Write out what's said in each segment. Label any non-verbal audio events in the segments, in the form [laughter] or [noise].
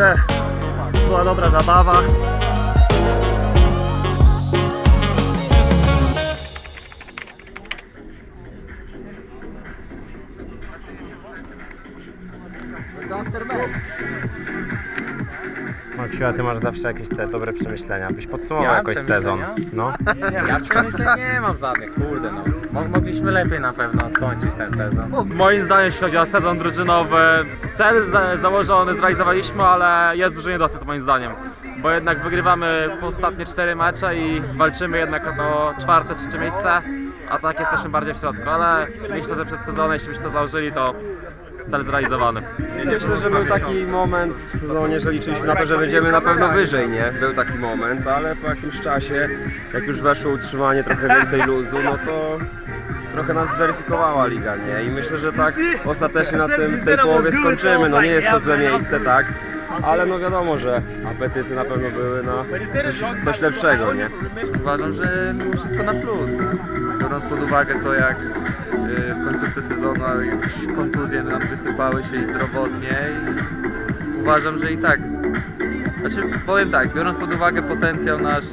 Także była dobra zabawa. Maksiu, a ty masz zawsze jakieś te dobre przemyślenia. Byś podsumował Ja? jakoś sezon. Przemyślenia? No. Ja przemyśleń nie mam żadnych, kurde no. Mo- Mogliśmy lepiej na pewno skończyć ten sezon. Moim zdaniem, jeśli chodzi o sezon drużynowy, cel za założony zrealizowaliśmy, ale jest duży niedosyt moim zdaniem. Bo jednak wygrywamy ostatnie cztery mecze i walczymy jednak o to czwarte, trzecie miejsce, a tak jesteśmy bardziej w środku. Ale myślę, że przed sezonem, jeśli byśmy to założyli, to cel zrealizowany. Myślę, że był taki moment w sezonie, że liczyliśmy na to, że będziemy na pewno wyżej, nie? Był taki moment, ale po jakimś czasie, jak już weszło utrzymanie, trochę więcej luzu, no to trochę nas zweryfikowała liga, nie? I myślę, że tak ostatecznie na tym w tej połowie skończymy. No nie jest to złe miejsce, tak? Ale no wiadomo, że apetyty na pewno były na coś, coś lepszego, nie? Uważam, że mimo wszystko na plus. Biorąc pod uwagę to, jak y, w końcówce sezonu jakieś kontuzje nam wysypały się i zdrowotnie i uważam, że i tak. Znaczy powiem tak, biorąc pod uwagę potencjał nasz,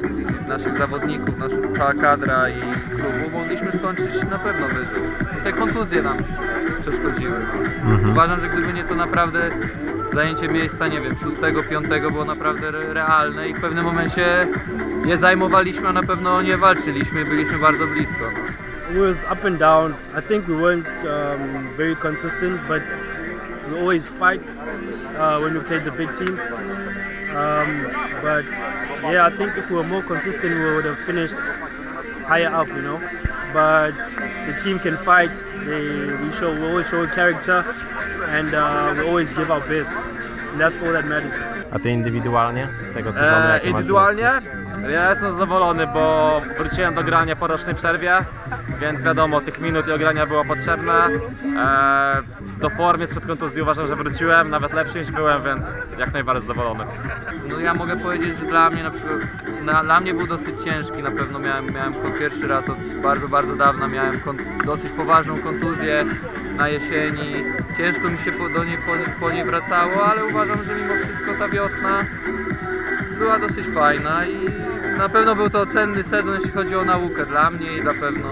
naszych zawodników, nasza cała kadra i klubu, mogliśmy skończyć na pewno wyżej. Te kontuzje nam przeszkodziły. No. Uważam, że gdyby nie to naprawdę zajęcie miejsca, nie wiem, szóstego, piątego było naprawdę re- realne i w pewnym momencie je zajmowaliśmy, a na pewno nie walczyliśmy byliśmy bardzo blisko. it was up and down. I think we weren't um, very consistent, but we always fight uh, when we played the big teams. Um, but yeah, I think if we were more consistent, we would have finished higher up, you know. But the team can fight. They, we show, we always show character, and uh, we always give our best. And that's all that matters. A ty indywidualnie z tego sezonu? E, jakie masz indywidualnie ja jestem zadowolony, bo wróciłem do grania po rocznej przerwie, więc wiadomo, tych minut i ogrania było potrzebne. E, do formy sprzed kontuzji uważam, że wróciłem, nawet lepszy niż byłem, więc jak najbardziej zadowolony. No ja mogę powiedzieć, że dla mnie na przykład, na, dla mnie był dosyć ciężki, na pewno miałem, miałem pierwszy raz od bardzo, bardzo dawna, miałem dosyć poważną kontuzję na jesieni. Ciężko mi się po, do niej, po, po niej wracało, ale uważam, że mimo wszystko ta wiosna była dosyć fajna i na pewno był to cenny sezon, jeśli chodzi o naukę dla mnie i na pewno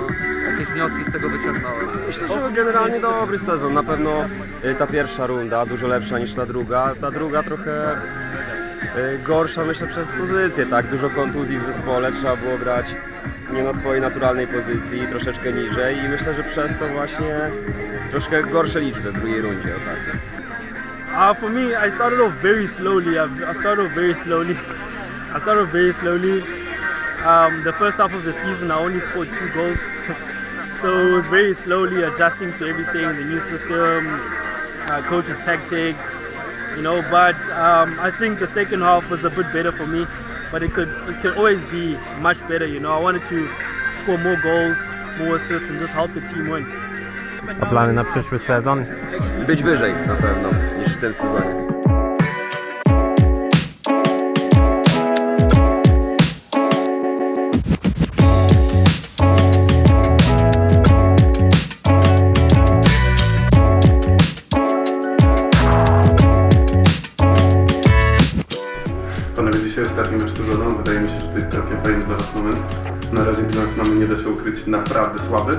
jakieś wnioski z tego wyciągnąłem. Myślę, że był generalnie dobry sezon. Na pewno y, ta pierwsza runda dużo lepsza niż ta druga. Ta druga trochę y, gorsza, myślę, przez pozycję, tak? Dużo kontuzji w zespole, trzeba było grać nie na swojej naturalnej pozycji, troszeczkę niżej i myślę, że przez to właśnie troszkę gorsze liczby w drugiej rundzie, tak. Uh, for me, I started off very slowly. I, I started off very slowly. I started off very slowly. Um, the first half of the season, I only scored two goals. [laughs] so it was very slowly adjusting to everything, the new system, uh, coach's tactics, you know. But um, I think the second half was a bit better for me. But it could it could always be much better, you know. I wanted to score more goals, more assists, and just help the team win. A plany na przyszły sezon? Być wyżej na pewno niż w tym sezonie. Panowie, dzisiaj ostatni mecz sezonu. Wydaje mi się, że to jest całkiem fajny dla Was moment. Na razie bilans mamy, nie da się ukryć, naprawdę słaby.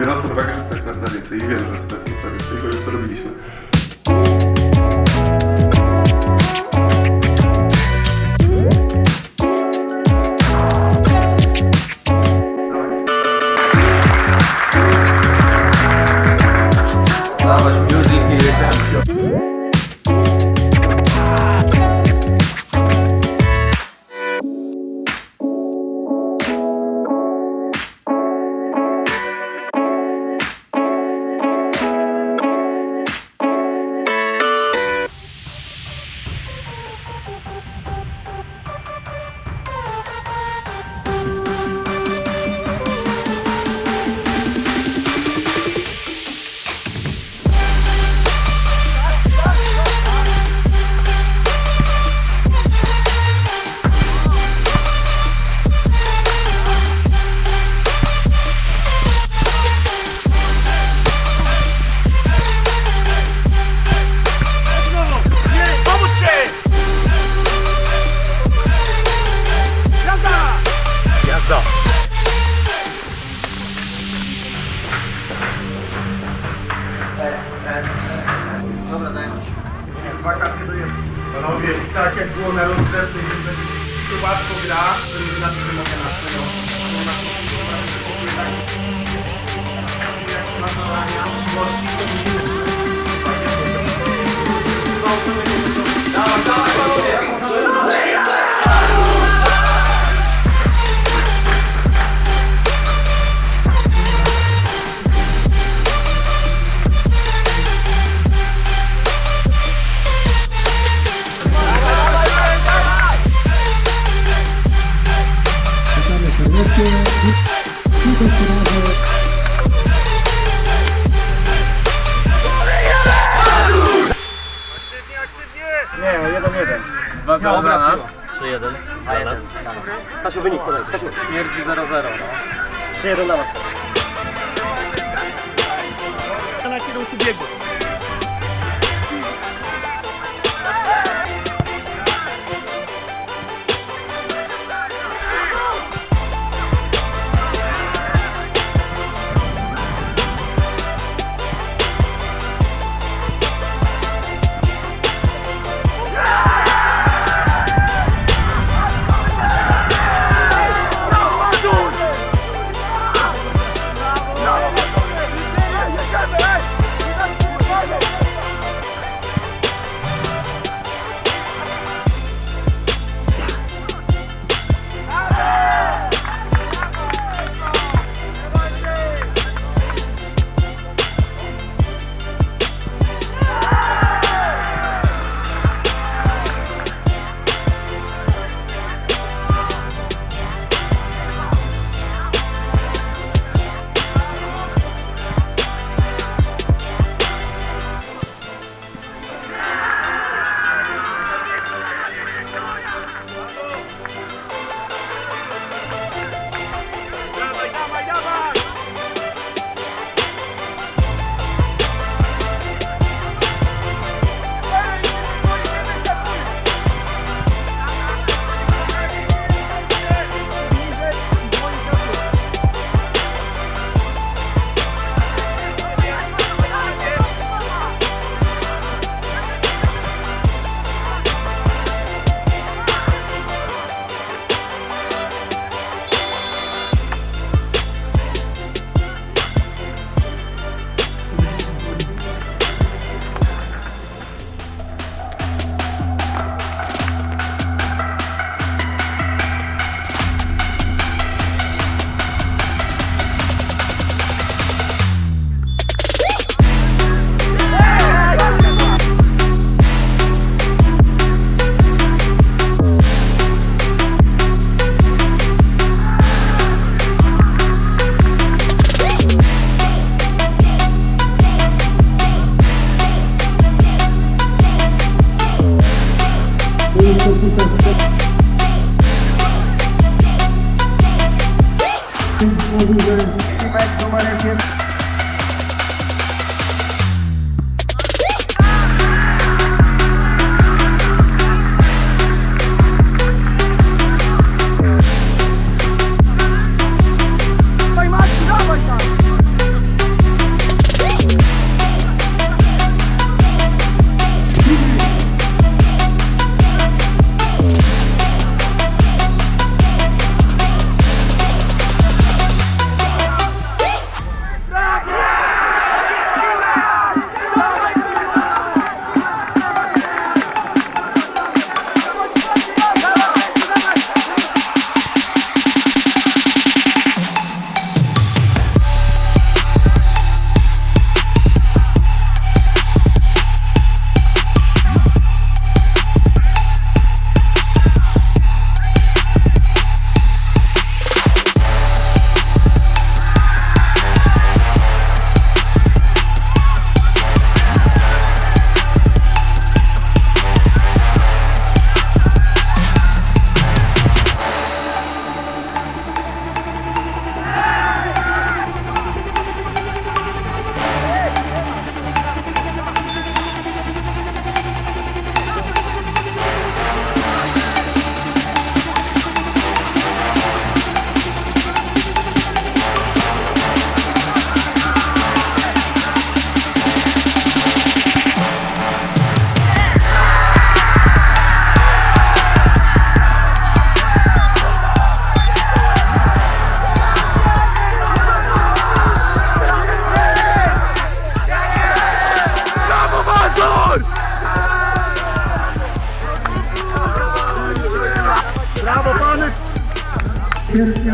Biorąc pod uwagę, że stać nas na więcej i wiem, że stać nas na więcej, bo już to robiliśmy. 나가지고 To jest. Panowie, tak jak było na rozgrzewce, się łatwo gra, to nie znaczy, że mogę na tego. Na zadania, możliwości, Nie, jeden, jeden. 2-0 dla nas. 3-1 dla nas. Stasiu, wynik podaj. Stasiu. Śmierdzi 0-0, no. 3-1 dla was. Na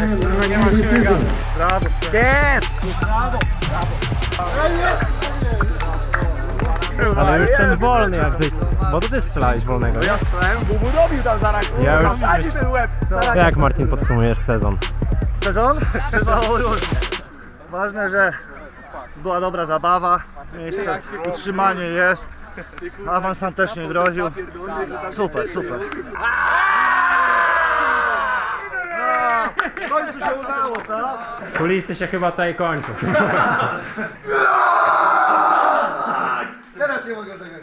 kierunku biegu. Ale już ten wolny jak ty, bo to ty strzelałeś wolnego. Ja strzelałem, Bubu robił tam zaraz. Ja już... ten łeb. Jak Marcin podsumujesz sezon? sezon. Ważne, że była dobra zabawa, miejsce, utrzymanie jest, awans nam też nie groził. Super, super. W końcu się udało, co? Kulisy się chyba tutaj kończą. [laughs] Teraz nie mogę zakończyć.